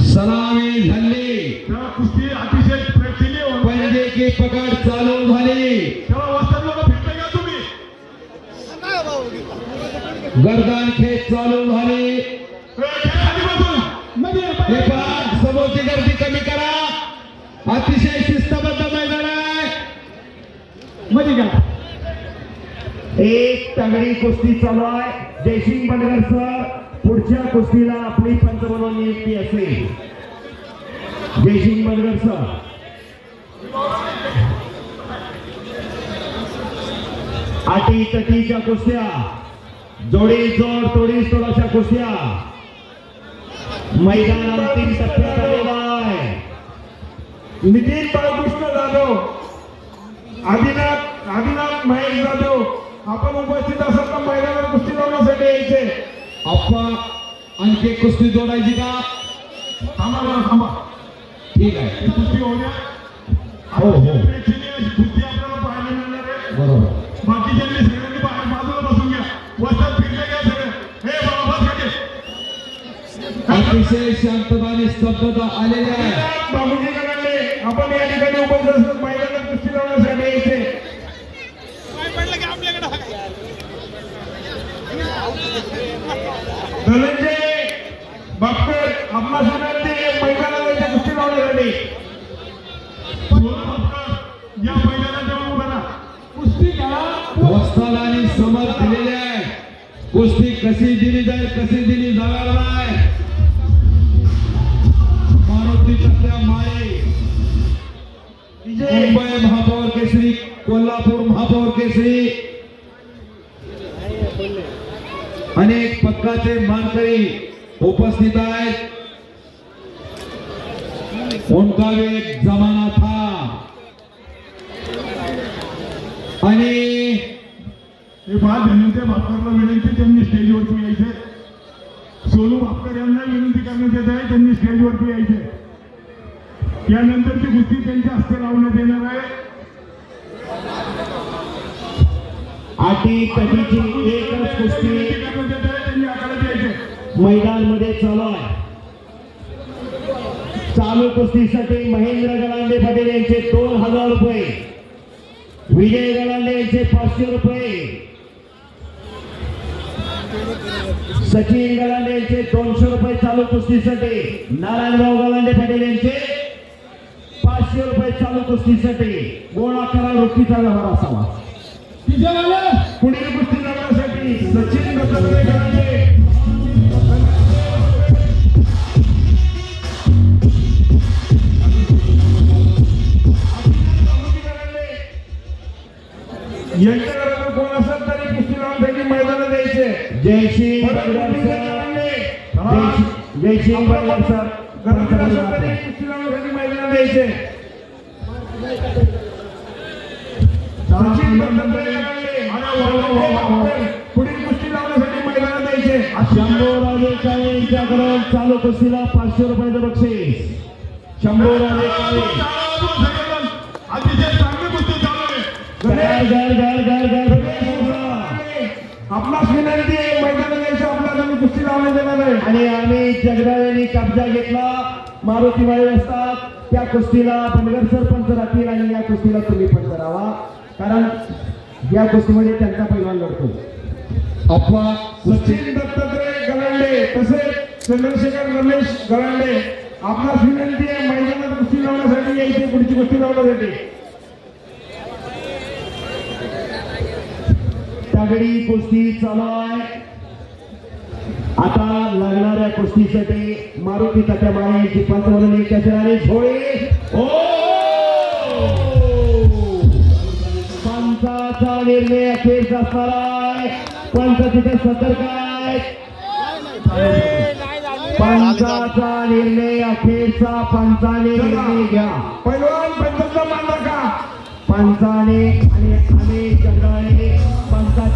सलामी झाली तेव्हा कुस्ती अतिशय प्रेक्षणीय जाते. पंजे की पकड चालू झाली. तेव्हा वस्ताद लोक का तुम्ही? गर्दन खेच चालू झाली. ए, खेळ आधी बसून. हे पहा समोरची गर्दी कमी करा. अतिशय शिस्तबद्ध मैदान आहे. एक तगडी कुस्ती चालू आहे. जयसिंग बनगर सर. पुढच्या कुस्तीला आपली पंतप्रधान नियुक्ती असेल. जयसिंग बनगर सर अटी तटीच्या कुस्त्या. जोडी जोड तोडी तोडाच्या कुस्त्या. मैदान अंतिम टप्प्यात आलेला आहे नितीन बाळकृष्ण जाधव आदिनाथ आदिनाथ महेश जाधव. आपण उपस्थित असाल तर मैदानात कुस्ती लावण्यासाठी यायचे. अप्पा आणखी एक कुस्ती जोडायची का? थांबा जरा थांबा. ठीक आहे. कुस्ती होऊ द्या हो, हो. प्रेक्षणीय अशी कुस्ती आपल्याला पाहायला मिळणार आहे. बरोबर. बाकीच्यांनी सगळ्यांनी बाहेर बाजूला बसून घ्या. वस्ताद फिरले घ्या सगळे. हे बाबा खाली अतिशय शांतता आणि स्तब्धता आलेली आहे. बाबूजी आपण या ठिकाणी उपस्थित असतात मैदानात कुस्ती लावण्यासाठी यायचे धनंजय बापकर आपला विनंती मैदानात यायचे कुस्ती लावण्यासाठी सोनू बापकर या मैदानात जाऊन उभा राहा. कुस्ती करा वस्ताद आणि समज दिलेले आहे कुस्ती कशी दिली जाईल कशी दिली जाणार नाही मारुती तात्या माळे विजय मुंबई महापौर केसरी कोल्हापूर महापौर केसरी अनेक पक्काचे मानकरी उपस्थित आहेत. उनका भी एक जमाना था? आणि हे फार धनंजय भापकरला विनंती त्यांनी स्टेजवरती यायचे. सोनू भापकर यांना विनंती करण्यात येत आहे त्यांनी स्टेजवरती यायचे. यानंतरची कुस्ती त्यांच्या हस्ते लावण्यात येणार आहे. एकच कुस्ती मैदानमध्ये चालू आहे. चालू कुस्तीसाठी महेंद्र गलांडे पटेल यांचे दोन हजार रुपये विजय गलांडे यांचे पाचशे रुपये सचिन गलांडे यांचे दोनशे रुपये चालू कुस्तीसाठी नारायणराव गलांडे पटेल यांचे पाचशे रुपये चालू कुस्तीसाठी गोळा करा रोखीचा व्यवहार असावा. पुढील कुस्ती लावण्यासाठी सचिन दत्तात्रय गलांडे यांच्या घरात कोण असेल तरी कुस्ती लावण्यासाठी मैदानात यायचे. जयसिंग परत बडगर कुस्ती सर. गलांडे. जयसिंग- जयसिंग बडगर सर घरात असेल तरी कुस्ती लावण्यासाठी मैदानात यायचे सचिन दत्तात्रय गलांडे. पुढील कुस्ती लावण्यासाठी मैदानात यायचे शंभूराजे काळे यांच्याकडून चालू कुस्तीला पाचशे रुपयाचं बक्षीस. शंभूराजे काळे अतिशय चांगली कुस्ती चालू आहे. घर घर घर घर घर. आपणास विनंती आहे आपल्याला आम्ही कुस्ती येणार आहे. आणि आम्ही जगदाळ्यांनी कब्जा घेतला. मारुती माळी असतात. त्या कुस्तीला बनगर सरपंच राहतील आणि या कुस्तीला तुम्ही पण करावा. कारण या कुस्तीमध्ये त्यांचा पैलवान लढतो. अथवा सचिन दत्तात्रय गलांडे तसेच चंद्रशेखर रमेश गलांडे आपणास विनंती आहे मैदानात कुस्ती लावण्यासाठी यायची पुढची कुस्ती लावण्यासाठी. तगडी कुस्ती चालू आहे आता लागणाऱ्या कुस्तीसाठी मारुती तात्या माळे यांची पंच म्हणून झोळे. ओ पंचाचा निर्णय अखेरचा असणार आहे पंच तिथे सतर्क आहे. पंचाचा निर्णय अखेरचा पंचाने निर्णय घ्या. पैलवान पंचांचा राखा पंचाने आणि अनेक